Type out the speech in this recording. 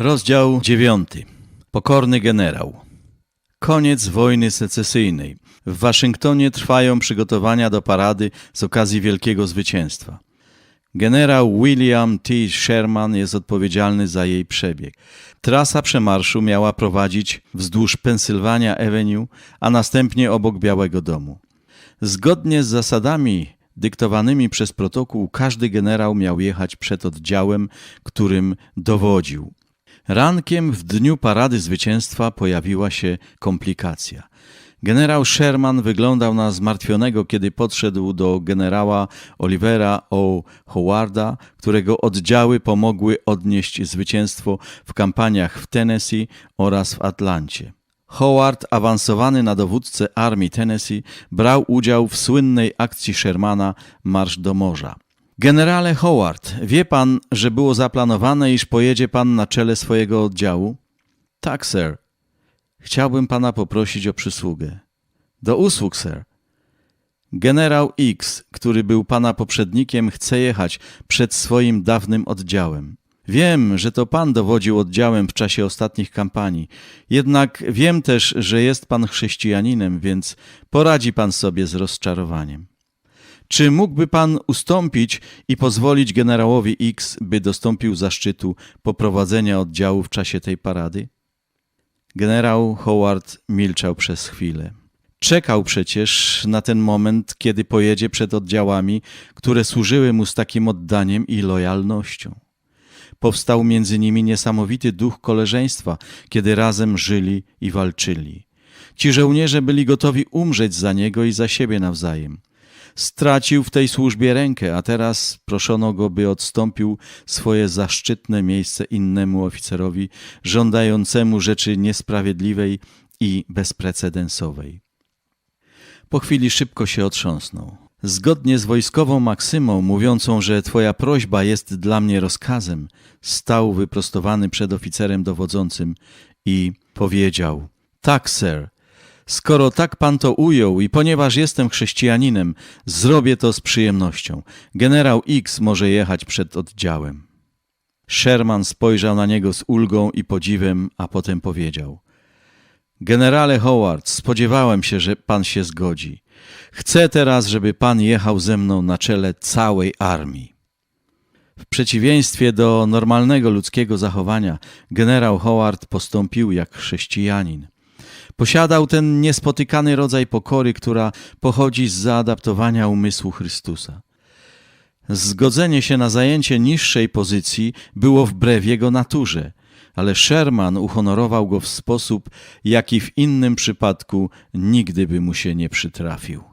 Rozdział 9. Pokorny generał. Koniec wojny secesyjnej. W Waszyngtonie trwają przygotowania do parady z okazji wielkiego zwycięstwa. Generał William T. Sherman jest odpowiedzialny za jej przebieg. Trasa przemarszu miała prowadzić wzdłuż Pennsylvania Avenue, a następnie obok Białego Domu. Zgodnie z zasadami dyktowanymi przez protokół, każdy generał miał jechać przed oddziałem, którym dowodził. Rankiem w dniu parady zwycięstwa pojawiła się komplikacja. Generał Sherman wyglądał na zmartwionego, kiedy podszedł do generała Olivera O. Howarda, którego oddziały pomogły odnieść zwycięstwo w kampaniach w Tennessee oraz w Atlancie. Howard, awansowany na dowódcę armii Tennessee, brał udział w słynnej akcji Shermana Marsz do Morza. Generale Howard, wie pan, że było zaplanowane, iż pojedzie pan na czele swojego oddziału? Tak, sir. Chciałbym pana poprosić o przysługę. Do usług, sir. Generał X, który był pana poprzednikiem, chce jechać przed swoim dawnym oddziałem. Wiem, że to pan dowodził oddziałem w czasie ostatnich kampanii, jednak wiem też, że jest pan chrześcijaninem, więc poradzi pan sobie z rozczarowaniem. Czy mógłby pan ustąpić i pozwolić generałowi X, by dostąpił zaszczytu poprowadzenia oddziału w czasie tej parady? Generał Howard milczał przez chwilę. Czekał przecież na ten moment, kiedy pojedzie przed oddziałami, które służyły mu z takim oddaniem i lojalnością. Powstał między nimi niesamowity duch koleżeństwa, kiedy razem żyli i walczyli. Ci żołnierze byli gotowi umrzeć za niego i za siebie nawzajem. Stracił w tej służbie rękę, a teraz proszono go, by odstąpił swoje zaszczytne miejsce innemu oficerowi, żądającemu rzeczy niesprawiedliwej i bezprecedensowej. Po chwili szybko się otrząsnął. Zgodnie z wojskową maksymą mówiącą, że twoja prośba jest dla mnie rozkazem, stał wyprostowany przed oficerem dowodzącym i powiedział: Tak, sir. Skoro tak pan to ujął i ponieważ jestem chrześcijaninem, zrobię to z przyjemnością. Generał X może jechać przed oddziałem. Sherman spojrzał na niego z ulgą i podziwem, a potem powiedział: Generale Howard, spodziewałem się, że pan się zgodzi. Chcę teraz, żeby pan jechał ze mną na czele całej armii. W przeciwieństwie do normalnego ludzkiego zachowania, generał Howard postąpił jak chrześcijanin. Posiadał ten niespotykany rodzaj pokory, która pochodzi z zaadaptowania umysłu Chrystusa. Zgodzenie się na zajęcie niższej pozycji było wbrew jego naturze, ale Sherman uhonorował go w sposób, jaki w innym przypadku nigdy by mu się nie przytrafił.